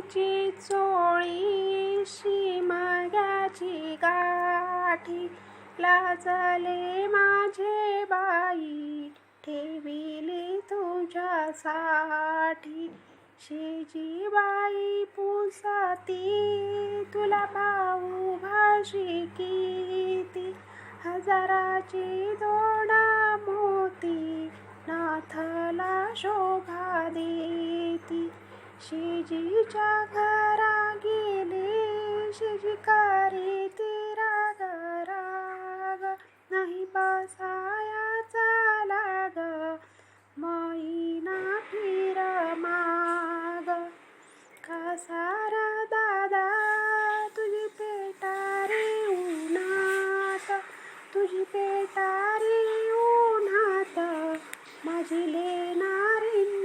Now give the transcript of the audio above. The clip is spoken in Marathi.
मातीची चोळी शिमग्याची गाठी. लाजले माझे बाई ठेविली तुझ्यासाठी शेजी बाई पुसती तुला भाऊ भाषी किती. हजाराची दोडा मोती नाथला शोभा दे. शिजीच्या घरा गेले शिजिकारी तिरा घराग. नाही बसाया चाला ग मैना फिरा माग. कसारा दादा तुझी पेटारी उन्हात. तुझी पेटारी उन्हात. माझी लेणारी